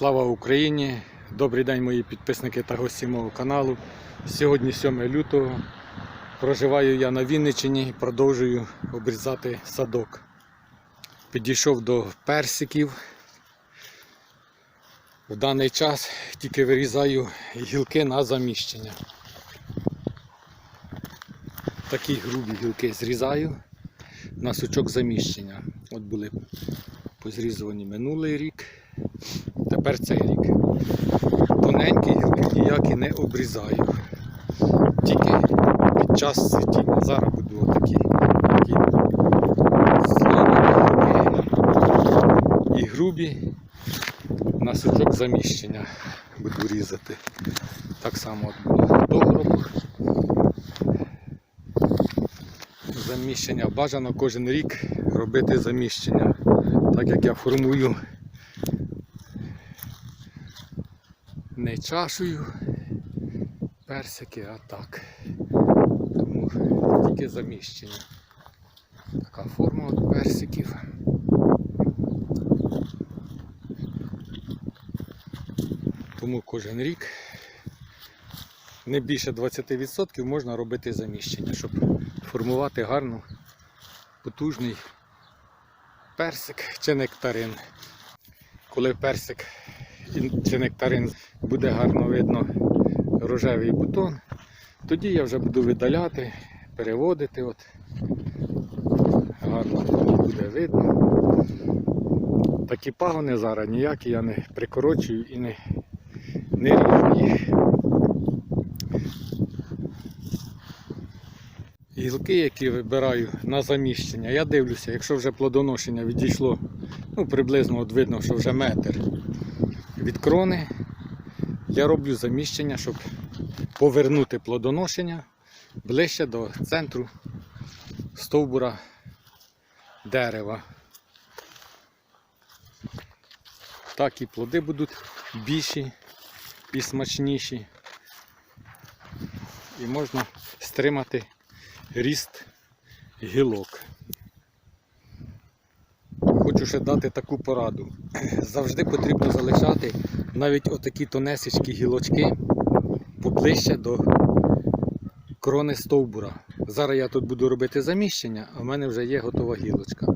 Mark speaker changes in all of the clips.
Speaker 1: Слава Україні! Добрий день, мої підписники та гості мого каналу. Сьогодні 7 лютого. Проживаю я на Вінниччині і продовжую обрізати садок. Підійшов до персиків. В даний час тільки вирізаю гілки на заміщення. Такі грубі гілки зрізаю на сучок заміщення. От були позрізані минулий рік. Тепер цей рік. Тоненькі гілки ніякі не обрізаю. Тільки під час цвітіння. Зараз буду отакі такі і грубі на сучок заміщення буду різати. Так само от догробу. Заміщення бажано кожен рік робити заміщення, так як я формую не чашею персики, а так. Тому тільки заміщення. Така форма от персиків. Тому кожен рік не більше 20% можна робити заміщення, щоб формувати гарно потужний персик чи нектарин. Коли персик чи нектарин буде гарно видно рожевий бутон, тоді я вже буду видаляти, переводити. От. Гарно буде видно. Такі пагони зараз ніякі я не прикорочую і не, не ріжу їх. Гілки, які вибираю на заміщення, я дивлюся, якщо вже плодоношення відійшло, ну приблизно от видно, що вже метр від крони, я роблю заміщення, щоб повернути плодоношення ближче до центру стовбура дерева. Так і плоди будуть більші і смачніші. І можна стримати ріст гілок. Хочу ще дати таку пораду. Завжди потрібно залишати навіть отакі тонесечкі гілочки поближче до крони стовбура. Зараз я тут буду робити заміщення, а в мене вже є готова гілочка.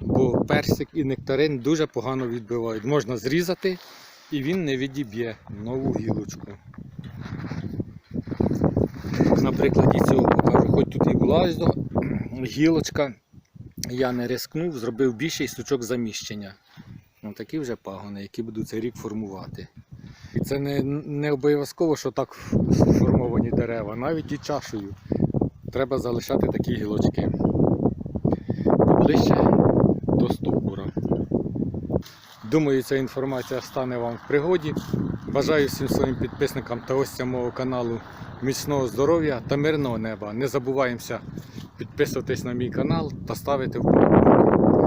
Speaker 1: Бо персик і нектарин дуже погано відбивають. Можна зрізати і він не відіб'є нову гілочку. На прикладі цього покажу. Хоч тут і була гілочка, я не рискнув, зробив більший сучок заміщення. Ось такі вже пагони, які будуть цей рік формувати. І це не, не обов'язково, що так формовані дерева, навіть і чашею. Треба залишати такі гілочки ближче до стовбура. Думаю, ця інформація стане вам в пригоді. Бажаю всім своїм підписникам та гостям мого каналу міцного здоров'я та мирного неба. Не забуваємося підписуватись на мій канал та ставити вподобайку.